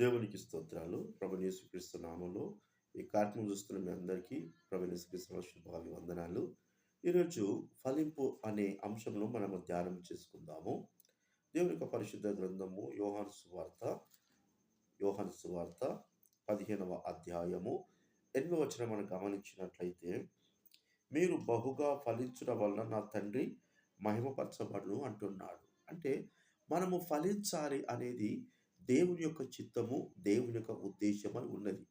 దేవునికి స్తోత్రాలు. ప్రభు యేసుక్రీస్తు నామంలో ఈ కార్యక్రమం చూస్తున్న మీ అందరికీ ప్రభు యేసుక్రీస్తు శుభాలు వందనాలు. ఈరోజు ఫలింపు అనే అంశంలో మనము ధ్యానం చేసుకుందాము. దేవుని యొక్క పరిశుద్ధ గ్రంథము యోహాను సువార్త యోహాను సువార్త పదిహేనవ అధ్యాయము ఎనిమిది వచ్చిన మనం గమనించినట్లయితే మీరు బహుగా ఫలించడం వలన నా తండ్రి మహిమపరచబడును అంటున్నాడు. అంటే మనము ఫలించాలి అనేది దేవుని యొక్క చిత్తము దేవుని యొక్క ఉద్దేశం అని ఉన్నది.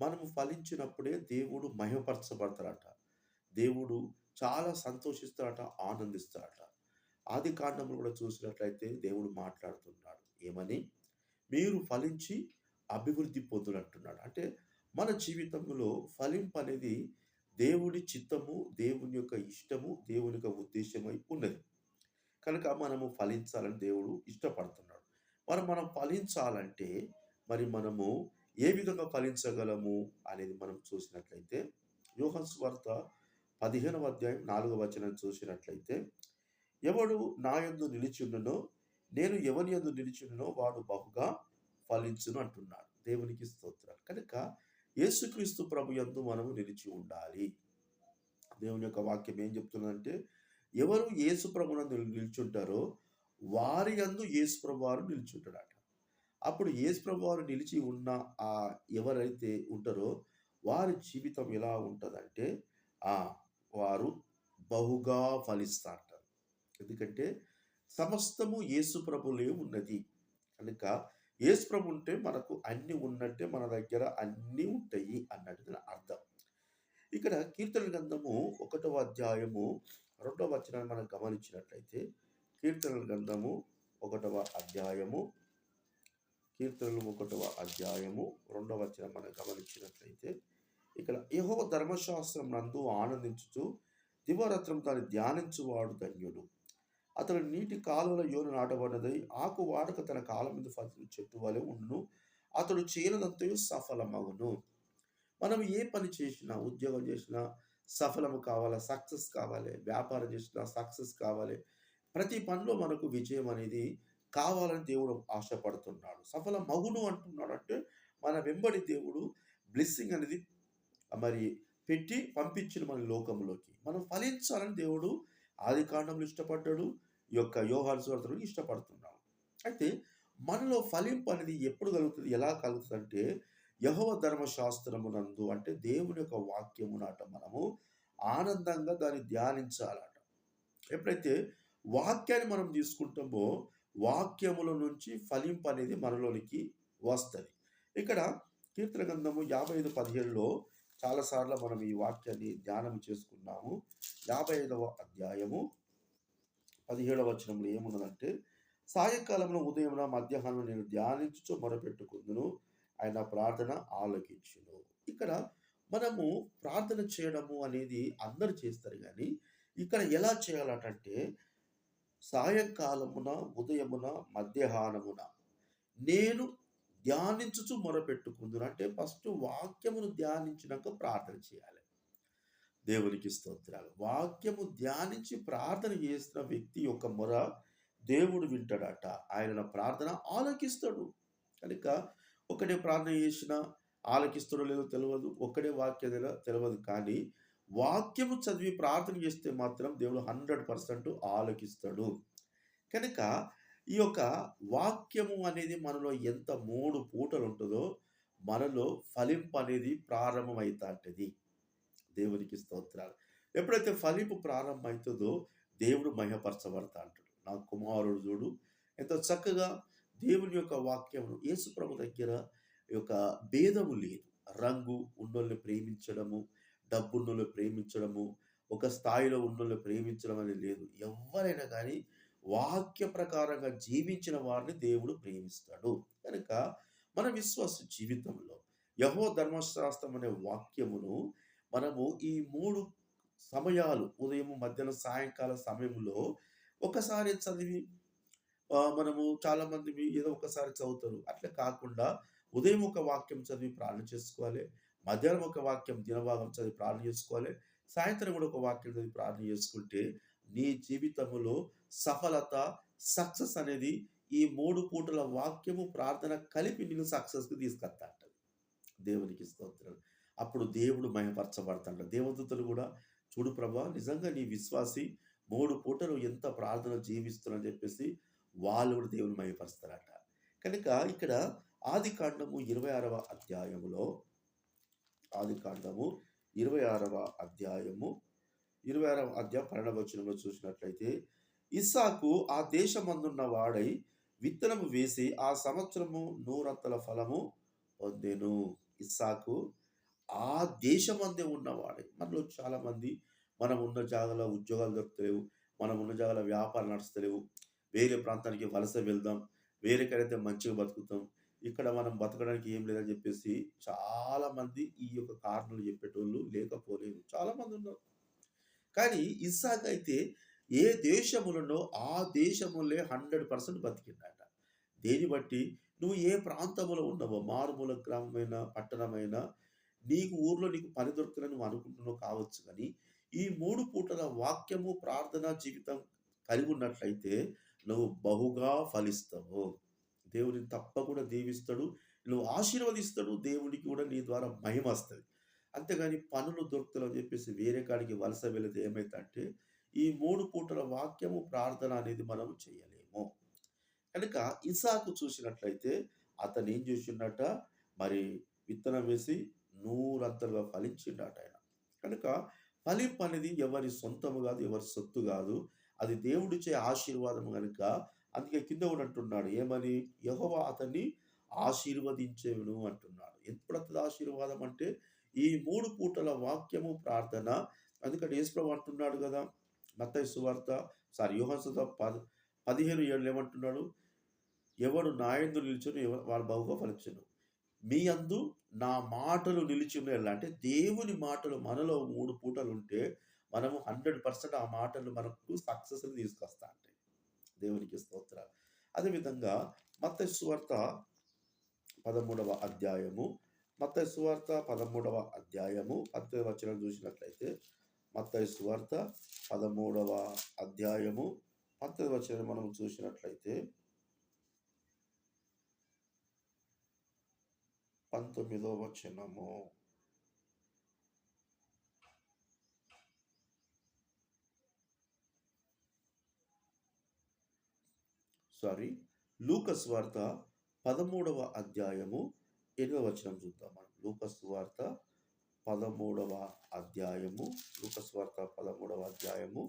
మనము ఫలించినప్పుడే దేవుడు మహిమపరచబడతాడట. దేవుడు చాలా సంతోషిస్తాడట ఆనందిస్తాడట. ఆది కాండంలో కూడా చూసినట్లయితే దేవుడు మాట్లాడుతున్నాడు. ఏమని? మీరు ఫలించి అభివృద్ధి పొందునంటున్నాడు అంటే మన జీవితంలో ఫలింపు అనేది దేవుడి చిత్తము దేవుని యొక్క ఇష్టము దేవుని యొక్క ఉద్దేశమై ఉన్నది. కనుక మనము ఫలించాలని దేవుడు ఇష్టపడుతున్నాడు. మరి మనం ఫలించాలంటే మరి మనము ఏ విధంగా ఫలించగలము అనేది మనం చూసినట్లయితే యోహన్ స్వార్త పదిహేనవ అధ్యాయం నాలుగవ వచనం చూసినట్లయితే ఎవడు నా యందు నిలిచి నేను ఎవరి యందు నిలిచి వాడు బహుగా ఫలించును అంటున్నాడు. దేవునికి స్తోత్రాలు. కనుక యేసుక్రీస్తు ప్రభు యందు మనము నిలిచి ఉండాలి. దేవుని యొక్క వాక్యం ఏం చెప్తుందంటే ఎవరు యేసు ప్రభునందు నిలిచుంటారో వారి యందు యేసుప్రభు వారు నిల్చుంటాడట. అప్పుడు యేసుప్రభు వారు నిలిచి ఉన్న ఆ ఎవరైతే ఉంటారో వారి జీవితం ఎలా ఉంటుందంటే ఆ వారు బహుగా ఫలిస్తారంటారు ఎందుకంటే సమస్తము యేసుప్రభులే ఉన్నది. కనుక యేసుప్రభు ఉంటే మనకు అన్ని ఉన్నట్టే మన దగ్గర అన్నీ ఉంటాయి అన్నట్టు దాని అర్థం. ఇక్కడ కీర్తన గ్రంథము ఒకటవ అధ్యాయము రెండవ వచనాన్ని మనం గమనించినట్లయితే కీర్తనల గ్రంథము ఒకటవ అధ్యాయము. కీర్తనలు ఒకటవ అధ్యాయము రెండవ వచనం మనం గమనించినట్లయితే ఇక్కడ యహో ధర్మశాస్త్రం నందు ఆనందించుతూ దివరత్నం దాన్ని ధ్యానించువాడు ధన్యుడు. అతడు నీటి కాలువల యోను నాటబడినది ఆకు వాడక తన కాలం మీద ఫలితం చెట్టు వలె ఉండును. అతడు చేయనదంతయు సఫలమగును. మనం ఏ పని చేసినా ఉద్యోగం చేసినా సఫలము కావాలి సక్సెస్ కావాలి. వ్యాపారం చేసినా సక్సెస్ కావాలి. ప్రతి పనిలో మనకు విజయం అనేది కావాలని దేవుడు ఆశపడుతున్నాడు. సఫల మగును అంటున్నాడు. అంటే మన వెంబడి దేవుడు బ్లెస్సింగ్ అనేది మరి పెట్టి పంపించిన మన లోకంలోకి. మనం ఫలించాలని దేవుడు ఆది కాండంలో ఇష్టపడ్డాడు ఈ యొక్క యోహాను ఇష్టపడుతున్నాడు. అయితే మనలో ఫలింపు అనేది ఎప్పుడు కలుగుతుంది? ఎలా కలుగుతుంది అంటే యహోవ ధర్మశాస్త్రమునందు అంటే దేవుని యొక్క వాక్యమునట మనము ఆనందంగా దాన్ని ధ్యానించాలట. ఎప్పుడైతే వాక్యాన్ని మనం తీసుకుంటామో వాక్యముల నుంచి ఫలింపు అనేది మనలోనికి వస్తుంది. ఇక్కడ కీర్తన గ్రంథము యాభై ఐదు పదిహేడులో చాలాసార్లు మనం ఈ వాక్యాన్ని ధ్యానం చేసుకున్నాము. యాభై ఐదవ అధ్యాయము పదిహేడవ వచనంలో ఏమున్నదంటే సాయంకాలంలో ఉదయమున మధ్యాహ్నం నేను ధ్యానించుచు మొరపెట్టుకుందును ఆయన ప్రార్థన ఆలోకించును. ఇక్కడ మనము ప్రార్థన చేయడము అనేది అందరు చేస్తారు కానీ ఇక్కడ ఎలా చేయాలటంటే సాయంకాలమున ఉదయమున మధ్యాహ్నమున నేను ధ్యానించుచు మొరపెట్టుకుందును. అంటే ఫస్ట్ వాక్యమును ధ్యానించినాక ప్రార్థన చేయాలి. దేవునికి స్తోత్రాలు. వాక్యము ధ్యానించి ప్రార్థన చేసిన వ్యక్తి యొక్క మొర దేవుడు వింటాడట. ఆయన ప్రార్థన ఆలోకిస్తాడు. కనుక ఒకటే ప్రార్థన చేసిన ఆలకిస్తాడో లేదో తెలియదు ఒక్కడే వాక్యం తెలియదు కానీ వాక్యము చదివి ప్రార్థన చేస్తే మాత్రం దేవుడు హండ్రెడ్ పర్సెంట్ ఆలోకిస్తాడు. కనుక ఈ యొక్క వాక్యము అనేది మనలో ఎంత మూడు పూటలు ఉంటుందో మనలో ఫలింపు అనేది ప్రారంభమవుతాంటది దేవునికి స్తోత్రాలు. ఎప్పుడైతే ఫలింపు ప్రారంభమవుతుందో దేవుడు మహిమపరచబడతా అంటాడు నా కుమారుడు చూడు ఎంత చక్కగా దేవుని యొక్క వాక్యమును యేసుప్రభు దగ్గర యొక్క భేదము లేదు. రంగు ఉన్నోళ్ళని ప్రేమించడము డబ్బున్నోళ్ళు ప్రేమించడము ఒక స్థాయిలో ఉన్నోళ్ళు ప్రేమించడం అనేది లేదు. ఎవరైనా కానీ వాక్య ప్రకారంగా జీవించిన వారిని దేవుడు ప్రేమిస్తాడు. కనుక మన విశ్వాస జీవితంలో యహో ధర్మశాస్త్రం అనే వాక్యమును మనము ఈ మూడు సమయాలు ఉదయం మధ్యాహ్నం సాయంకాల సమయంలో ఒకసారి చదివి మనము చాలామంది ఏదో ఒకసారి చదువుతారు. అట్లా కాకుండా ఉదయం ఒక వాక్యం చదివి ప్రార్థన చేసుకోవాలి. మధ్యాహ్నం ఒక వాక్యం దినభాగం చదివి ప్రార్థన చేసుకోవాలి. సాయంత్రం కూడా ఒక వాక్యం చదివి ప్రార్థన చేసుకుంటే నీ జీవితంలో సఫలత సక్సెస్ అనేది ఈ మూడు పూటల వాక్యము ప్రార్థన కలిపి నిన్ను సక్సెస్కి తీసుకొస్తా అంటది దేవునికి స్తోత్రం అప్పుడు దేవుడు మయపరచబడతాడు దేవదూతలు కూడా చూడు ప్రభా నిజంగా నీ విశ్వాసి మూడు పూటలు ఎంత ప్రార్థన జీవిస్తున్నా చెప్పేసి వాళ్ళు కూడా దేవుని మయపరుస్తారట కనుక ఇక్కడ ఆది కాండము ఇరవై ఆరవ అధ్యాయములో ఆది కాండము ఇరవై ఆరవ అధ్యాయము. ఇరవై ఆరవ అధ్యాయం పన్నెండవ వచనంలో చూసినట్లయితే ఇస్సాకు ఆ దేశమందున్న వాడై విత్తనము వేసి ఆ సంవత్సరము నూరంతల ఫలము పొందెను. ఇస్సాకు ఆ దేశమందే ఉన్నవాడే. మనలో చాలామంది మనం ఉన్న జాగాలో ఉద్యోగాలు దొరుకుతలేవు మనం ఉన్న జాగాలో వ్యాపారం నడుస్తలేవు. వేరే ప్రాంతానికి వలస వెళ్దాం వేరేకైతే మంచిగా బతుకుతాం ఇక్కడ మనం బతకడానికి ఏం లేదని చెప్పేసి చాలా మంది ఈ యొక్క కారణాలు చెప్పేటోళ్ళు లేకపోలేదు. చాలా మంది ఉన్నారు. కానీ ఇస్సాక్ అయితే ఏ దేశములనో ఆ దేశములే హండ్రెడ్ పర్సెంట్ బతికిండట దేని బట్టి? నువ్వు ఏ ప్రాంతంలో ఉన్నావో మారుమూల గ్రామమైన పట్టణమైన నీకు ఊర్లో నీకు పని దొరుకుతుందని నువ్వు అనుకుంటున్నావు కావచ్చు కానీ ఈ మూడు పూటల వాక్యము ప్రార్థన జీవితం కలిగి ఉన్నట్లయితే నువ్వు బహుగా ఫలిస్తావు. దేవుడిని తప్పకుండా దీవిస్తాడు. నువ్వు ఆశీర్వదిస్తాడు దేవుడికి కూడా నీ ద్వారా మహిమ వస్తుంది. అంతేగాని పనులు దొరుకుతాయని చెప్పేసి వేరే కాడికి వలస వెళితే ఏమైతే ఈ మూడు పూటల వాక్యము ప్రార్థన అనేది మనం చేయలేము. కనుక ఇసాకు చూసినట్లయితే అతను ఏం చేసిండట? మరి విత్తనం వేసి నూరంతలుగా ఫలించిండట ఆయన. కనుక ఫలింపు అనేది ఎవరి సొంతము కాదు ఎవరి సొత్తు కాదు. అది దేవుడిచ్చే ఆశీర్వాదం కనుక అందుకే కింద కూడా అంటున్నాడు ఏమని? యెహోవా అతన్ని ఆశీర్వదించేను అంటున్నాడు. ఎప్పుడత్తది ఆశీర్వాదం అంటే ఈ మూడు పూటల వాక్యము ప్రార్థన. అందుకని యేసుప్రభు అంటున్నాడు కదా మత్తయి సువార్త సారీ యోహాను పది పదిహేను ఏళ్ళు ఏమంటున్నాడు? ఎవడు నాయందు నిలిచును వాడు బహుగా ఫలించును మీ అందు నా మాటలు నిలిచి అంటే దేవుని మాటలు మనలో మూడు పూటలు ఉంటే మనము హండ్రెడ్ పర్సెంట్ ఆ మాటలు మనకు సక్సెస్ని తీసుకొస్తా అంటే. దేవునికి స్తోత్ర అదేవిధంగా మత సువార్త పదమూడవ అధ్యాయము మత సువార్త పదమూడవ అధ్యాయము పద్దెనిమిది వచ్చిన చూసినట్లయితే మత సువార్త పదమూడవ అధ్యాయము పద్దెనిమిది వచ్చిన మనం చూసినట్లయితే పంతొమ్మిదవ వచనము. సారీ లూకస్ వార్త పదమూడవ అధ్యాయము ఎనిమిదవ వచనం చూద్దాం. మనం లూకస్ వార్త పదమూడవ అధ్యాయము లూకస్ వార్త పదమూడవ అధ్యాయము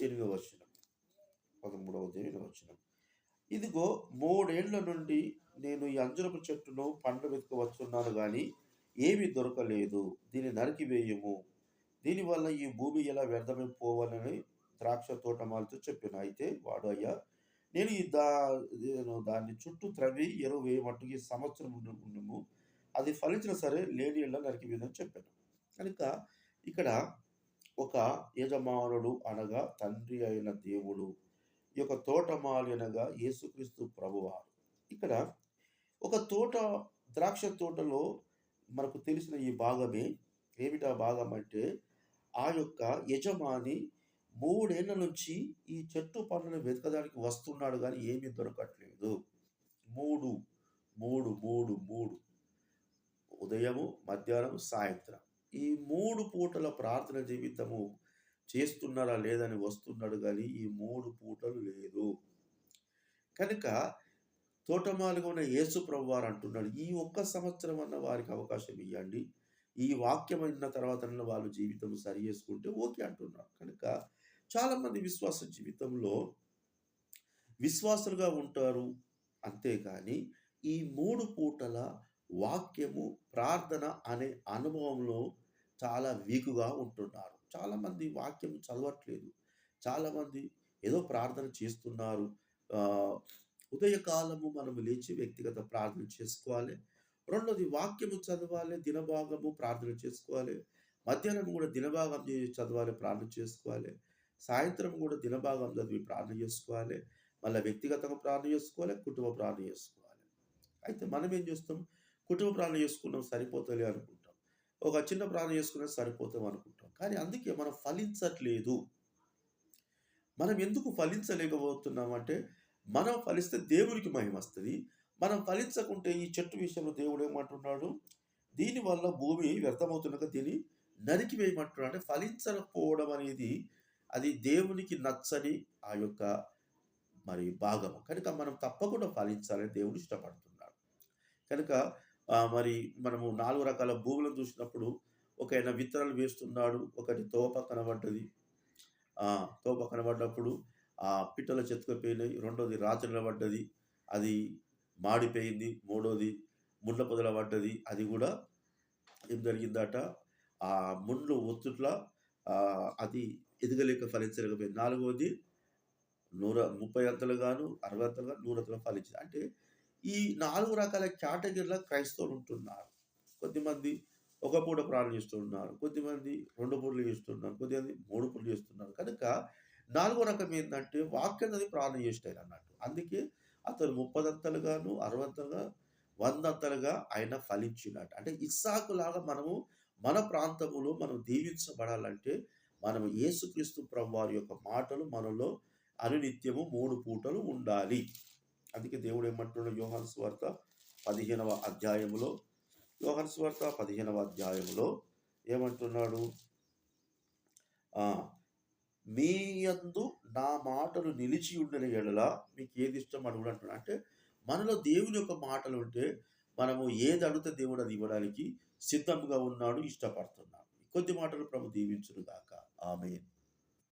ఎనిమిదవ వచనం. పదమూడవ అధ్యాయం ఎనిమిదవ వచనం. ఇదిగో మూడేళ్ళ నుండి నేను ఈ అంజరపు చెట్టును పండ్లు వెతుకవచ్చున్నాను కానీ ఏమీ దొరకలేదు. దీన్ని నరికివేయము దీనివల్ల ఈ భూమి ఎలా వ్యర్థమైపోవాలని ద్రాక్ష తోటమాలతో చెప్పిన. అయితే వాడు అయ్యా నేను ఈ దా నేను దాన్ని చుట్టూ త్రవ్వి ఎరువు వేయమట్టుకి సంవత్సరం ఉండము. అది ఫలించిన సరే లేని ఇళ్ళ నరికి వేయదని చెప్పాను. కనుక ఇక్కడ ఒక యజమానుడు అనగా తండ్రి అయిన దేవుడు ఈ యొక్క తోటమాలి అనగా యేసుక్రీస్తు ప్రభువారు. ఇక్కడ ఒక తోట ద్రాక్ష తోటలో మనకు తెలిసిన ఈ భాగమే ఏమిటా భాగం అంటే ఆ యొక్క యజమాని మూడేళ్ళ నుంచి ఈ చెట్టు పండ్లను వెతకడానికి వస్తున్నాడు కానీ ఏమీ దొరకట్లేదు. మూడు మూడు మూడు మూడు. ఉదయము మధ్యాహ్నం సాయంత్రం. ఈ మూడు పూటల ప్రార్థన జీవితము చేస్తున్నారా లేదని వస్తున్నాడు కానీ ఈ మూడు పూటలు లేదు. కనుక తోటమాలుగా ఉన్న యేసు ప్రభువారు అంటున్నాడు ఈ ఒక్క సంవత్సరం అన్న వారికి అవకాశం ఇవ్వండి ఈ వాక్యం అయిన తర్వాత వాళ్ళు జీవితం సరి చేసుకుంటే ఓకే అంటున్నాడు. కనుక చాలామంది విశ్వాస జీవితంలో విశ్వాసులుగా ఉంటారు. అంతేకాని ఈ మూడు పూటల వాక్యము ప్రార్థన అనే అనుభవంలో చాలా వీకుగా ఉంటున్నారు. చాలామంది వాక్యం చదవట్లేదు. చాలామంది ఏదో ప్రార్థన చేస్తున్నారు. ఉదయకాలము మనము లేచి వ్యక్తిగత ప్రార్థన చేసుకోవాలి. రెండోది వాక్యము చదవాలి దినభాగము ప్రార్థన చేసుకోవాలి. మధ్యాహ్నం కూడా దినభాగం చదవాలి ప్రార్థన చేసుకోవాలి. సాయంత్రం కూడా దినభాగం చదివి ప్రార్థన చేసుకోవాలి. మళ్ళీ వ్యక్తిగతంగా ప్రార్థన చేసుకోవాలి కుటుంబ ప్రార్థన చేసుకోవాలి. అయితే మనం ఏం చేస్తాం? కుటుంబ ప్రార్థన చేసుకున్నాం సరిపోతలే అనుకుంటాం. ఒక చిన్న ప్రార్థన చేసుకున్నా సరిపోతాం అనుకుంటాం. కానీ అందుకే మనం ఫలించట్లేదు. మనం ఎందుకు ఫలించలేకపోతున్నాం అంటే మనం ఫలిస్తే దేవునికి మహిమ వస్తుంది. మనం ఫలించకుంటే ఈ చెట్టు విషయంలో దేవుడు ఏమంటున్నాడు? దీనివల్ల భూమి వ్యర్థమవుతున్నాక దీన్ని నరికివేయమంటున్నాడు. అంటే ఫలించకపోవడం అనేది అది దేవునికి నచ్చని ఆ యొక్క మరి భాగము. కనుక మనం తప్పకుండా ఫలించాలని దేవుడు ఇష్టపడుతున్నాడు. కనుక మరి మనము నాలుగు రకాల భూములను చూసినప్పుడు ఒకాయన విత్తనాలు వేస్తున్నాడు. ఒకటి తోప కనబడ్డది. తోప కనబడ్డప్పుడు ఆ పిట్టలు చెతుకుపోయినాయి. రెండోది రాత్రి నిలబడ్డది. అది మాడిపోయింది. మూడోది ముండ్ల పొదల పడ్డది. అది కూడా ఏం జరిగిందట? ఆ ముండ్లు ఒత్తుట్ల అది ఎదగలేక ఫలించలేకపోయింది. నాలుగవది నూర 30 అంతలుగాను, 60 అంతలుగాను, 100 అంతలుగా ఫలించింది. అంటే ఈ నాలుగు రకాల కేటగిరీల క్రైస్తవులు ఉంటున్నారు. కొద్దిమంది ఒక పూట ప్రాణం చేస్తున్నారు. కొద్దిమంది రెండు పూటలు చేస్తున్నారు. కొద్దిమంది మూడు పూటలు చేస్తున్నారు. కనుక నాలుగో రకం ఏంటంటే వాక్యం ప్రాణం చేస్తాయి అన్నట్టు అందుకే అతను 30 అంతలుగాను, 60 అంతలుగా, 100 అంతలుగా ఆయన ఫలించినట్టు. అంటే ఇస్సాకులాగా మనము మన ప్రాంతములో మనం దీవించబడాలంటే మనం యేసుక్రీస్తు ప్రభువారి యొక్క మాటలు మనలో అనునిత్యము మూడు పూటలు ఉండాలి. అందుకే దేవుడు ఏమంటున్నాడు యోహన్ స్వార్త పదిహేనవ అధ్యాయములో యోహన్ స్వార్త పదిహేనవ అధ్యాయములో ఏమంటున్నాడు? మీ యందు నా మాటలు నిలిచి ఉండిన మీకు ఏది ఇష్టం అడుగుడు అంటున్నాడు. అంటే మనలో దేవుని యొక్క మాటలు ఉంటే మనము ఏది అడిగితే దేవుడు అది ఇవ్వడానికి సిద్ధంగా ఉన్నాడు, ఇష్టపడుతున్నాడు. కొద్ది మాటలు ప్రభు దీవించును గాక. ஆமேன்